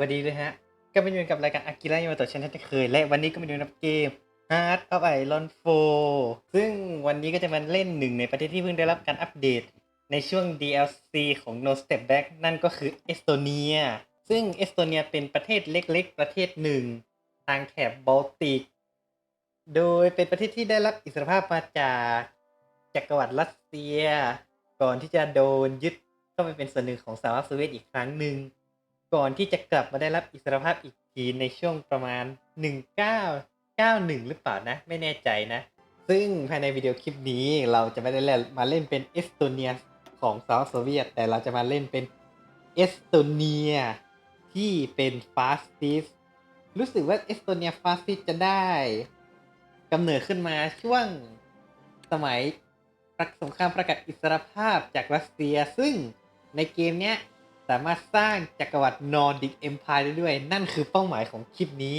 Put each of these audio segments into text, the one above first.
วัสดีด้วยฮะ ก็มาอยู่กับรายการอากิระยามาโตะชนที่เคย และวันนี้ก็มาดูนับเกม Heart of Iron 4 ซึ่งวันนี้ก็จะมาเล่นหนึ่งในประเทศที่เพิ่งได้รับการอัปเดต ในช่วง DLC ของ No Step Back นั่นก็คือเอสโตเนีย ซึ่งเอสโตเนียเป็นประเทศเล็กๆ ประเทศหนึ่ง ทางแถบบอลติก โดยเป็นประเทศที่ได้รับอิสรภาพมาจากจักรวรรดิรัสเซีย ก่อนที่จะโดนยึดเข้าไปเป็นส่วนหนึ่งของสหภาพโซเวียตอีกครั้งหนึ่ง ก่อนที่จะกลับมาได้รับอิสรภาพอีกทีในช่วงประมาณ 1991 หรือเปล่านะ ไม่แน่ใจนะ ซึ่งภายในวิดีโอคลิปนี้เราจะไม่ได้มาเล่นเป็นเอสโตเนียของสหภาพโซเวียต แต่เราจะมาเล่นเป็นเอสโตเนียที่เป็นฟาสติสรู้สึกว่าเอสโตเนียฟาสติสจะได้กำเนิดขึ้นมาช่วงสมัยสงครามประกาศอิสรภาพจากรัสเซีย ซึ่งในเกมเนี้ย สามารถสร้างจักรวรรดินอร์ดิกเอ็มพายได้ด้วยนั่นคือเป้าหมายของคลิปนี้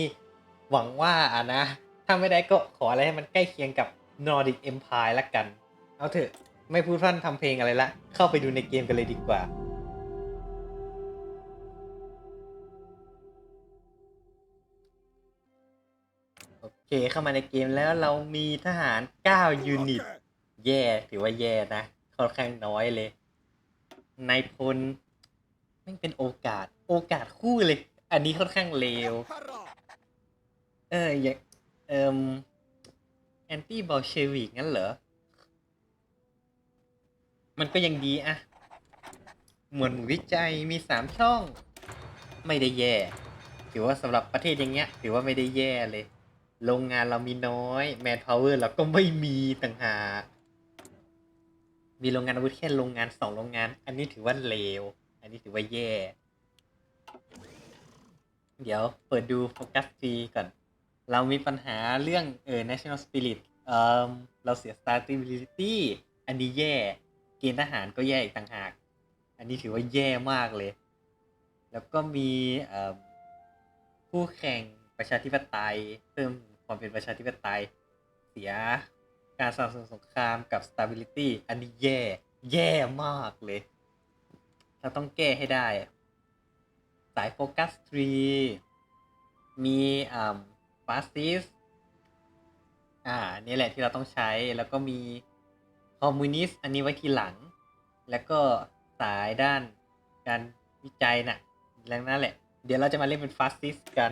หวังว่าอะนะ ถ้าไม่ได้ก็ขออะไรให้มันใกล้เคียงกับนอร์ดิกเอ็มพายละกัน เอาเถอะ ไม่พูดพร่ำทำเพลงอะไรละ เข้าไปดูในเกมกันเลยดีกว่าโอเคเข้ามาในเกมแล้วเรามีทหาร 9 ยูนิต แย่ ถือว่าแย่นะ ค่อนข้างน้อยเลยนายพล แม่งเป็นโอกาส โอกาสคู่เลย อันนี้ค่อนข้างเลว เอออย่างเอ่มแอนตี้บอลเชวิกงั้นเหรอ มันก็ยังดีอะหมวดหมู่วิจัยมีสามช่อง ไม่ได้แย่ ถือว่าสำหรับประเทศอย่างเงี้ย ถือว่าไม่ได้แย่เลย โรงงานเรามีน้อย แมนพาวเวอร์เราก็ไม่มีต่างหาก มีโรงงานอาวุธแค่โรงงานสองโรงงาน อันนี้ถือว่าเลว อันนี้ถือว่าแย่ เดี๋ยวเปิดดูโฟกัสฟรีก่อน เรามีปัญหาเรื่องเออ national spirit เออเราเสีย stability อันนี้แย่ เกณฑ์ทหารก็แย่อีกต่างหาก อันนี้ถือว่าแย่มากเลย แล้วก็มีเอ่อคู่แข่งประชาธิปไตย เพิ่มความเป็นประชาธิปไตย เสียการสนับสนุนสงครามกับ stability อันนี้แย่ แย่มากเลย เราต้องแก้ให้ได้ สายโฟกัสทรีมีอ่าฟาสติสอ่า นี่แหละที่เราต้องใช้ แล้วก็มีคอมมิวนิสต์อันนี้ไว้ทีหลัง แล้วก็สายด้านการวิจัยน่ะแล้วนั่นแหละ เดี๋ยวเราจะมาเล่นเป็นฟาสติสกัน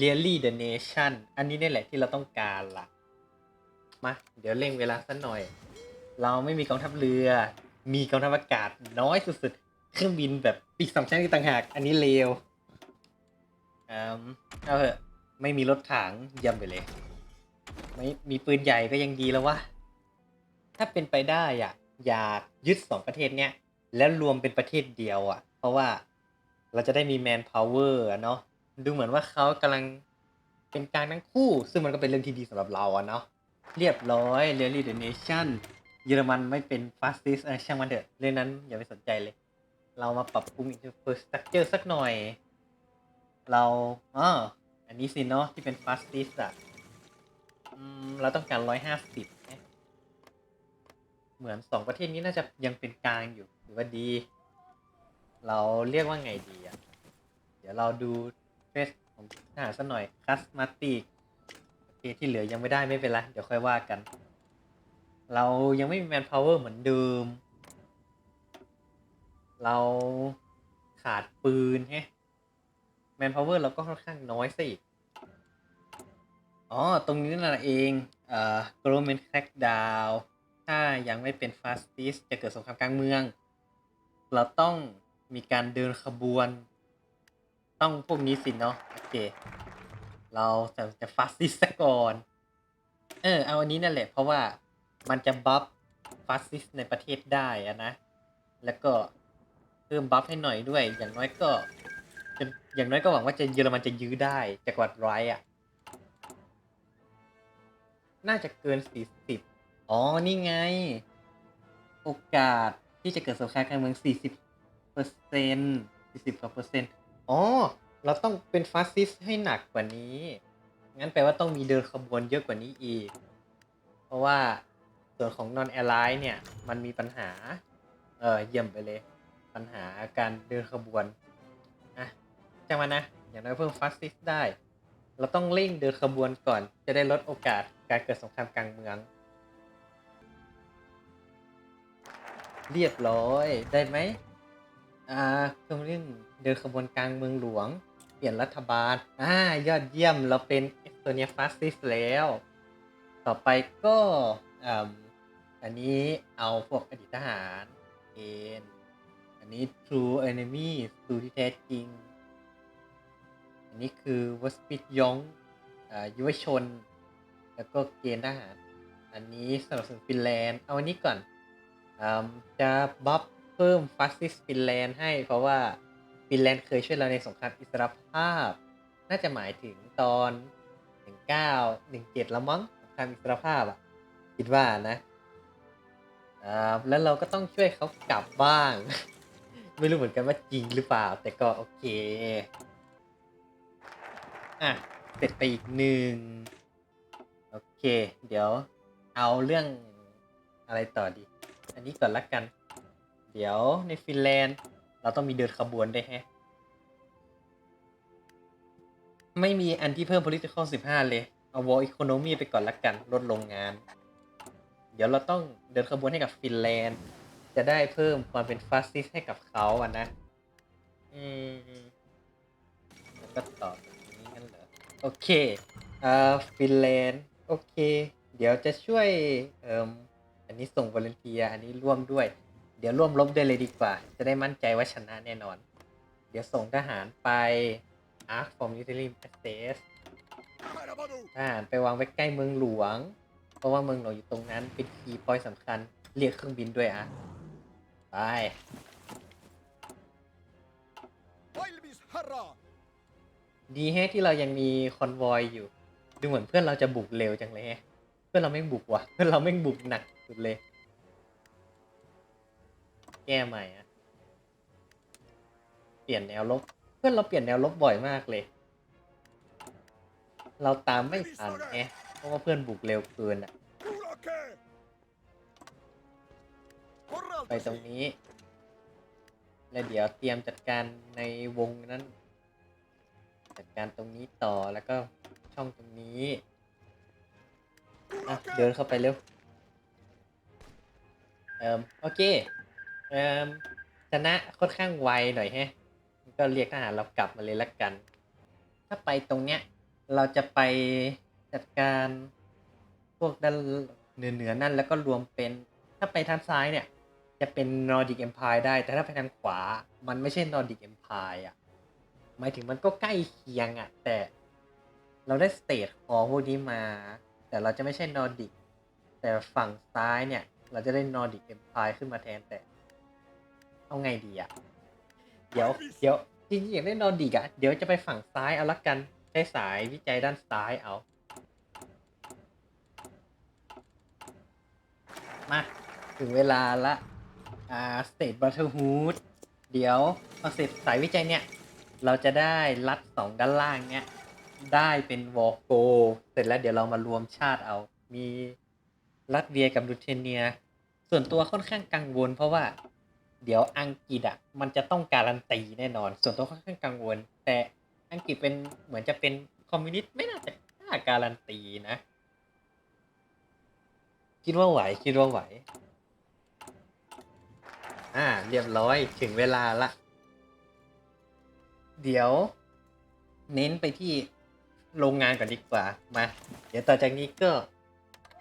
Really the Nation อันนี้นี่แหละที่เราต้องการล่ะ มา เดี๋ยวเร่งเวลาสักหน่อย เราไม่มีกองทัพเรือ มีกองทัพอากาศน้อยสุดๆ เครื่องบินแบบปีกสองชั้นอีกต่างหาก อันนี้เลวอืมเอาเถอะ ไม่มีรถถังเยี่ยมไปเลย ไม่มีปืนใหญ่ก็ยังดีแล้ววะ ถ้าเป็นไปได้อะ อยากยึดสองประเทศเนี้ย แล้วรวมเป็นประเทศเดียวอะ เพราะว่าเราจะได้มีแมนพาวเวอร์เนาะ ดูเหมือนว่าเขากำลังเป็นกลางทั้งคู่ ซึ่งมันก็เป็นเรื่องที่ดีสำหรับเราอะเนาะ เรียบร้อยเรลลี่เดอะเนชั่น เยอรมันไม่เป็นฟาสติสช่างมันเถอะเรื่องนั้นอย่าไปสนใจเลย เรามาปรับปรุงอินเทอร์เฟสตรัคเจอร์สักหน่อย เราอ๋ออันนี้สิเนาะที่เป็นฟาสติสอะเราต้องการร้อยห้าสิบเหมือนสองประเทศนี้น่าจะยังเป็นกลางอยู่หรือว่าดี เราเรียกว่าไงดีอะเดี๋ยวเราดูเฟซของทหารสักหน่อยคัสมาติกโอเคที่เหลือยังไม่ได้ไม่เป็นไร เดี๋ยวค่อยว่ากัน เรายังไม่มีแมนพาวเวอร์เหมือนเดิม เราขาดปืนแฮะแมนพาวเวอร์เราก็ค่อนข้างน้อยสิอ๋อ ตรงนี้นั่นเอง เอ่อ government crackdown ถ้ายังไม่เป็น fastest จะเกิดสงครามกลางเมือง เราต้องมีการเดินขบวน ต้องพวกนี้สิเนาะ โอเค เราจะจะฟาสซิสก่อน เออ เอาอันนี้นั่นแหละ เพราะว่า มันจะบัฟฟาสซิสในประเทศได้อะนะ แล้วก็เพิ่มบัฟให้หน่อยด้วย อย่างน้อยก็จะอย่างน้อยก็หวังว่าจะเยอรมันจะยื้อได้จากวัดไรอะน่าจะเกินสี่สิบอ๋อ นี่ไง โอกาสที่จะเกิดสงครามกลางเมืองสี่สิบเปอร์เซ็นต์สี่สิบกว่าเปอร์เซ็นต์อ๋อ เราต้องเป็นฟาสซิสให้หนักกว่านี้ งั้นแปลว่าต้องมีเดินขบวนเยอะกว่านี้อีก เพราะว่า ส่วนของ non ally เนี่ย มันมีปัญหา เออเยี่ยมไปเลย ปัญหาการเดินขบวน อะจช่างมันนะ อย่างน้อยเพิ่มฟาสซิสได้ เราต้องเร่งเดินขบวนก่อน จะได้ลดโอกาสการเกิดสงครามกลางเมือง เรียบร้อย ได้ไหม อ่าเครื่องเล่นเดินขบวนกลางเมืองหลวง เปลี่ยนรัฐบาล อ่า ยอดเยี่ยม เราเป็นเอสโตเนียฟาสซิสแล้ว ต่อไปก็อ่า อันนี้เอาพวกอดีตทหารเกณฑ์อันนี้ True Enemy สูที่แท้จริง อันนี้คือวัสปิดยองอ่ายุวชน แล้วก็เกณฑ์ทหาร อันนี้สนับสนุนฟินแลนด์ เอาอันนี้ก่อนอจะบัฟเพิ่มฟาสซิสฟินแลนด์ให้ เพราะว่าฟินแลนด์เคยช่วยเราในสงครามอิสรภาพ น่าจะหมายถึงตอน 19 17 แล้วมั้งสงครามอิสรภาพอะ คิดว่านะ แล้วเราก็ต้องช่วยเขากลับบ้าง ไม่รู้เหมือนกันว่าจริงหรือเปล่า แต่ก็โอเค อะ เสร็จไปอีกหนึ่งโอเค เดี๋ยวเอาเรื่องอะไรต่อดี อันนี้ก่อนละกัน เดี๋ยวในฟินแลนด์ เราต้องมีเดินขบวนได้แฮะ ไม่มีอันที่เพิ่ม political 15 เลย เอา war economy ไปก่อนละกัน ลดโรงงาน เดี๋ยวเราต้องเดินขบวนให้กับฟินแลนด์ จะได้เพิ่มความเป็นฟาสซิสให้กับเขาอะนะ อืมแล้วก็ตอบแบบนี้กันเหรอ โอเคอ่าฟินแลนด์ โอเค เดี๋ยวจะช่วยเอ่มอันนี้ส่งวอลเนเทียอันนี้ร่วมด้วย เดี๋ยวร่วมลบด้วยเลยดีกว่า จะได้มั่นใจว่าชนะแน่นอน เดี๋ยวส่งทหารไป Arc for Military Access ทหารไปวางไว้ใกล้เมืองหลวง เพราะว่าเมืองหลวงอยู่ตรงนั้นเป็นคีย์พอยต์สำคัญ เรียกเครื่องบินด้วยอะ ไป ดีแฮะที่เรายังมีคอนวอยอยู่ ดูเหมือนเพื่อนเราจะบุกเร็วจังเลยแฮะเพื่อนเราไม่งบุกว่ะ เพื่อนเราไม่งบุกหนักสุดเลย แก้ใหม่อะเปลี่ยนแนวลบ เพื่อนเราเปลี่ยนแนวลบบ่อยมากเลย เราตามไม่ทันแฮะเพ ราะว่าเพื่อนบุกเร็วเกินอะไปตรงนี้ แล้วเดี๋ยวเตรียมจัดการในวงนั้น จัดการตรงนี้ต่อแล้วก็ช่องตรงนี้อะเดินเข้าไปเร็วเอ่มโอเคเอ่มชนะค่อนข้างไวหน่อยแฮะ ก็เรียกทหารเรากลับมาเลยละกัน ถ้าไปตรงเนี้ย เราจะไป จัดการพวกด้านเหนือเหนือๆนั่นแล้วก็รวมเป็นถ้าไปทางซ้ายเนี่ย จะเป็น Nordic Empire ได้ แต่ถ้าไปทางขวา มันไม่ใช่ Nordic Empire อะหมายถึงมันก็ใกล้เคียงอะ แต่เราได้สเตทของพวกนี้มา แต่เราจะไม่ใช่นอร์ดิกแต่ฝั่งซ้ายเนี่ย เราจะได้นอร์ดิกเอ็มพายขึ้นมาแทนแต่เอาไงดีอะเดี๋ยวเดี๋ยวจริงๆอยากได้นอร์ดิกอะเดี๋ยวจะไปฝั่งซ้ายเอาละกันใช้สายวิจัยด้านซ้ายเอา มา ถึงเวลาละ อ่าสเตทบัตเทอร์ฮูดเดี๋ยวพอเสร็จสายวิจัยเนี่ย เราจะได้รัดสองด้านล่างเนี่ย ได้เป็นวอลโก เสร็จแล้วเดี๋ยวเรามารวมชาติเอา มีรัสเวียกับลูเทเนีย ส่วนตัวค่อนข้างกังวล เพราะว่าเดี๋ยวอังกฤษอะ มันจะต้องการันตีแน่นอน ส่วนตัวค่อนข้างกังวล แต่อังกฤษเป็นเหมือนจะเป็นคอมมิวนิสต์ไม่น่าจะกล้าการันตีนะ คิดว่าไหว คิดว่าไหว อ่า เรียบร้อยถึงเวลาละ เดี๋ยว เน้นไปที่โรงงานก่อนดีกว่า มา เดี๋ยวต่อจากนี้ก็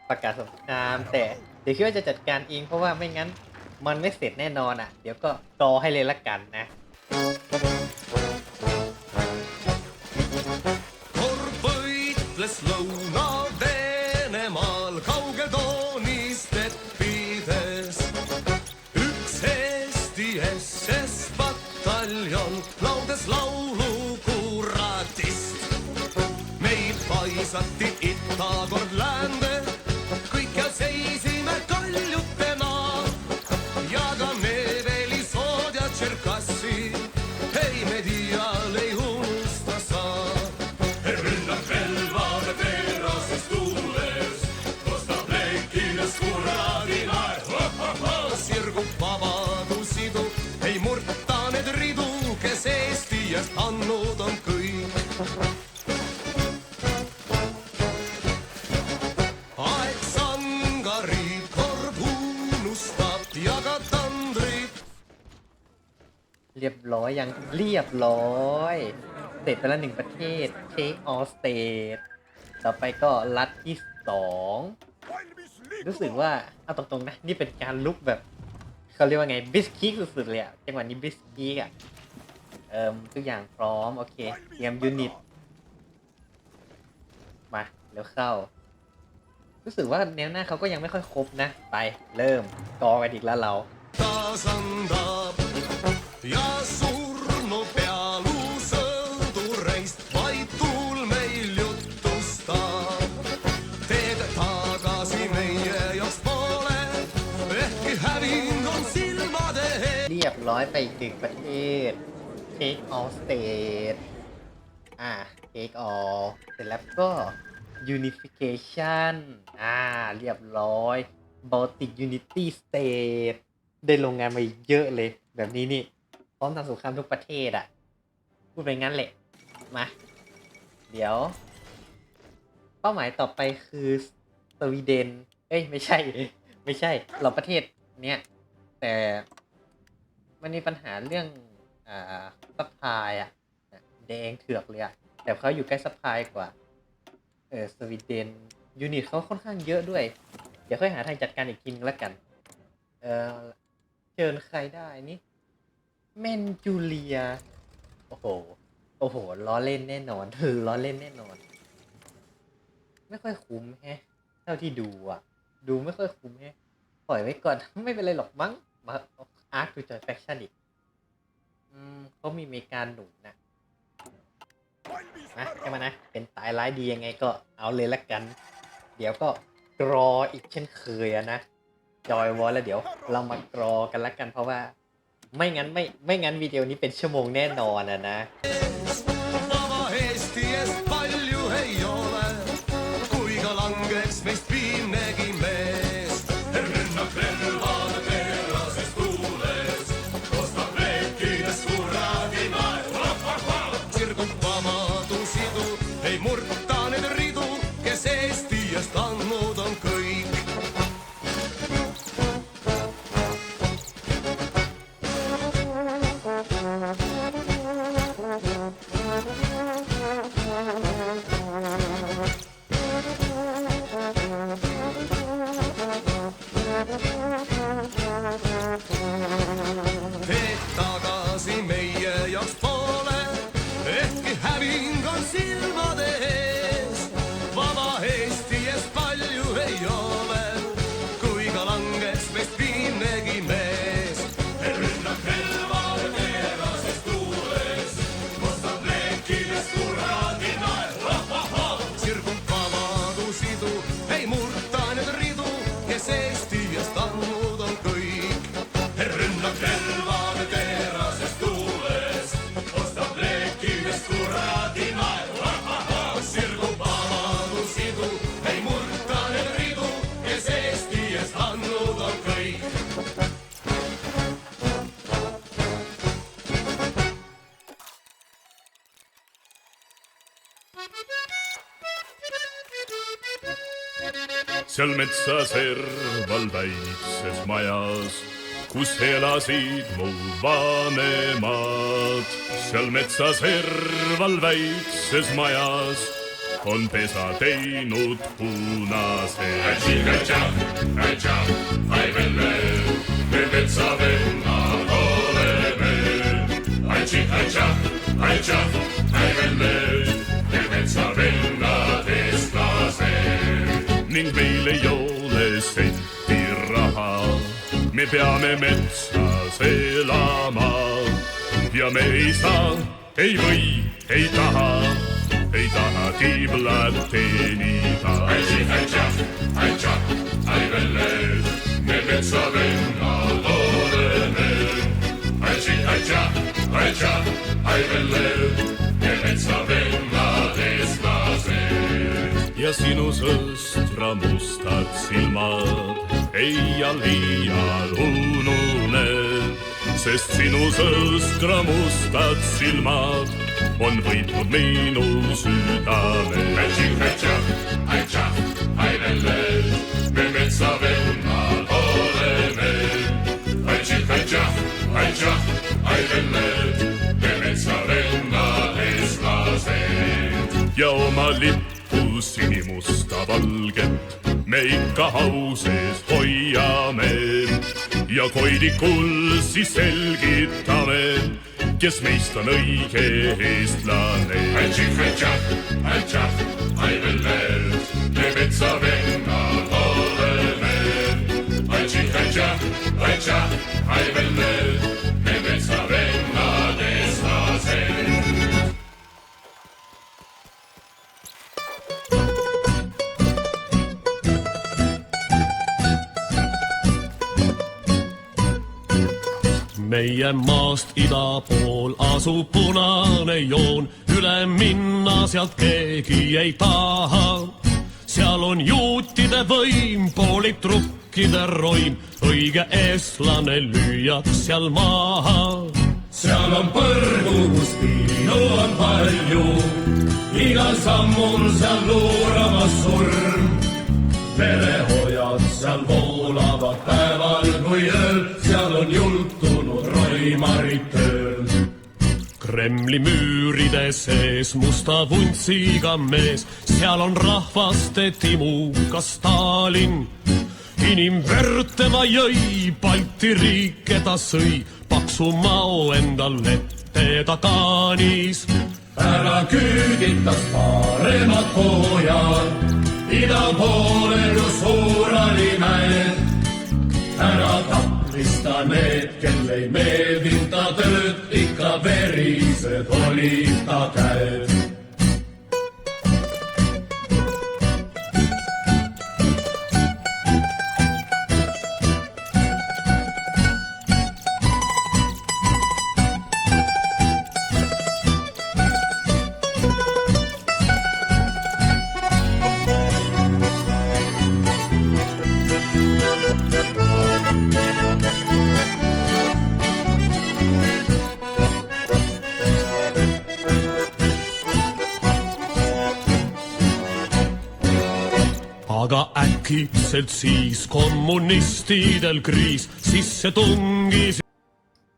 ประกาศสงคราม แต่เดี๋ยวคิดว่าจะจัดการเองเพราะว่าไม่งั้น มันไม่เสร็จแน่นอนอะ เดี๋ยวก็รอให้เลยละกันนะ Forbøyt slåna Visszatti itt a gorlánde ยังเรียบร้อยเสร็จไปแล้วหนึ่งประเทศ Take all state ต่อไปก็รัฐที่สองรู้สึกว่าเอาตรงๆนะ นี่เป็นการลุกแบบเขาเรียกว่าไงบิสกิกสุดๆเลยอะจังหวะนี้บิสกิกอะเอิมทุกอย่างพร้อม โอเค เตรียมยูนิต มาเดี๋ยวเข้า รู้สึกว่าแนวหน้าเขาก็ยังไม่ค่อยครบนะ ไปเริ่มกอกันอีกแล้วเรา รียบร้อยไปอีกประเทศ Take all state อ่า Take all เสร็จแล้วก็ Unification อ่า เรียบร้อย Baltic Unity State ได้โรงงานมาเยอะเลย แบบนี้นี่ พร้อมทำสงครามทุกประเทศอะ พูดไปงั้นแหละ มา เดี๋ยว เป้าหมายต่อไปคือสวีเดน เอ้ย ไม่ใช่ ไม่ใช่ เราประเทศเนี้ยแต่ มันมีปัญหาเรื่องอ่าซัพพลายอะแดงเถือกเลยอะแต่เขาอยู่ใกล้ซัพพลายกว่าเออสวีเดนยูนิตเขาค่อนข้างเยอะด้วย เดี๋ยวค่อยหาทางจัดการอีกทีนึงแล้วกัน เออเชิญใครได้นี่เมนจูเลีย โอ้โห โอ้โห ล้อเล่นแน่นอน ล้อเล่นแน่นอน ไม่ค่อยคุ้มแฮะ เท่าที่ดูอะ ดูไม่ค่อยคุ้มแฮะ ปล่อยไว้ก่อน ไม่เป็นไรหรอกมั้ง มา อาร์ตดูจอยแฟคชั่นอีก อืมเขามีเมกาหนุนนะนะใช่ไหมนะ เป็นตายร้ายดียังไงก็เอาเลยละกัน เดี๋ยวก็กรออีกเช่นเคยอะนะ จอยวอลแล้วเดี๋ยวเรามากรอกันละกันเพราะว่า ไม่งั้นไม่ไม่งั้นวิดีโอนี้เป็นชั่วโมงแน่นอนอะนะ seal metsa serval väikses majas, kus elasid mu vanemad. seal metsa serval väikses majas on pesa teinud punase. me metsavennad oleme. me metsavennad eestlased ning meil ei ole senti raha. me peame metsas elama ja me ei saa, ei või, ei taha, ei taha tiblad teenida. me metsavennad oleme. me metsavennad eestlased ja sinu sõstra mustad silmad ei iial unune, sest sinu sõstra mustad silmad on võitnud minu südame. Mätšik, mätšak, aitšak, ailele, me metsavennad oleme. Mätšik, mätšak, aitšak, ailele, me metsavennad eestlased. ja oma lippu sinimusta valget me ikka au sees hoiame ja Koidikul siis selgitame, kes meist on õige eestlane. Me metsavennad oleme. Meie maast ida pool asub punane joon, üle minna sealt keegi ei taha. seal on juutide võim, poolik trukkide roim, õige eestlane lüüaks seal maha. seal on põrgus, piinu on palju, igal sammul seal luuramas surm. verehojad seal voolavad päeval kui ööl, jultunud roimarid tööl. Kremli müüride sees musta vuntsiga mees, seal on rahvaste timu ka Stalin. inimverd tema jõi, Balti riike ta sõi, paksu mao endal ette ta kaanis. ära küüditas paremad pojad, ida poole kus Uurali mäed. ära taplista need, kel ei meeldinud ta tööd, ikka verised olid ta käed. Aga äkitselt siis kommunistidel kriis sisse tungis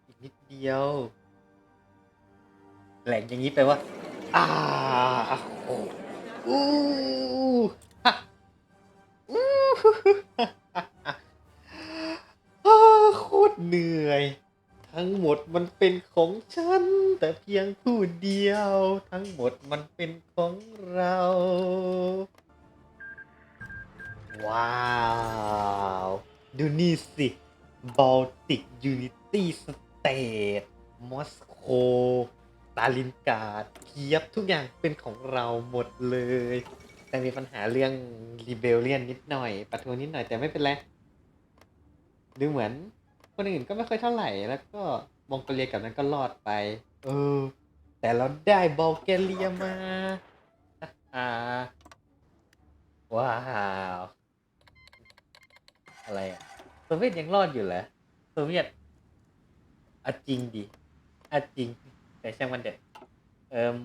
อีกนิดเดียว แหลกอย่างนี้แปว่าอ่าโอ้อู้ฮะอู้อ่าโคตรเหนื่อย ทั้งหมดมันเป็นของฉัน แต่เพียงผู้เดียว ทั้งหมดมันเป็นของเรา ว้าว ดูนี่สิ Baltic Unity State มอสโกตาลินกาดเคียบทุกอย่างเป็นของเราหมดเลย แต่มีปัญหาเรื่อง Rebellion นิดหน่อย ประท้วงนิดหน่อยแต่ไม่เป็นไร ดูเหมือน คนอื่นก็ไม่ค่อยเท่าไหร่ แล้วก็มองโกเลียกับนั้นก็รอดไป เออ แต่เราได้บอลแกเรียมา อ่า ว้าว อะไรอะโซเวียตยังรอดอยู่เหรอโซเวียตอะจริงดิอะจริง แต่ช่างมันเด็ดเอิม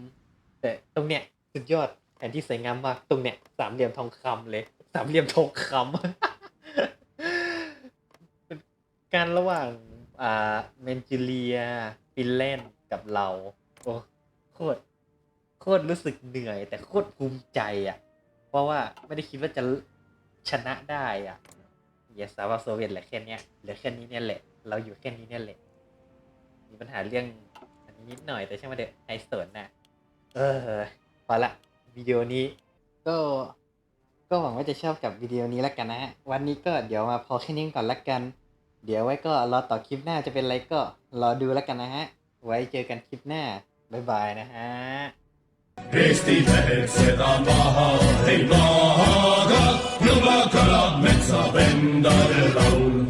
แต่ตรงเนี้ยสุดยอดแผนที่สวยงามมากตรงเนี้ยสามเหลี่ยมทองคำเลย สามเหลี่ยมทองคำเป็นการระหว่างอ่าเมนจูเลียฟินแลนด์กับเรา โอ้โคตรโคตรรู้สึกเหนื่อย แต่โคตรภูมิใจอะ เพราะว่าไม่ได้คิดว่าจะชนะได้อะ เยสาวาโซเวียตเหลือแค่เนี้ยเหลือแค่นี้เนี่ยแหละ เราอยู่แค่นี้เนี่ยแหละ มีปัญหาเรื่องอันนี้นิดหน่อยแต่ช่างมันเถอะไอสนน่ะ เออพอละวิดีโอนี้ ก็ก็หวังว่าจะชอบกับวิดีโอนี้แล้วกันนะฮะ วันนี้ก็เดี๋ยวมาพอแค่นี้ก่อนละกัน เดี๋ยวไว้ก็รอต่อคลิปหน้าจะเป็นอะไรก็รอดูแล้วกันนะฮะ ไว้เจอกันคลิปหน้า บ๊ายบายนะฮะ Eesti mehed seda maha ei Global Color Mezza Benda del Baul.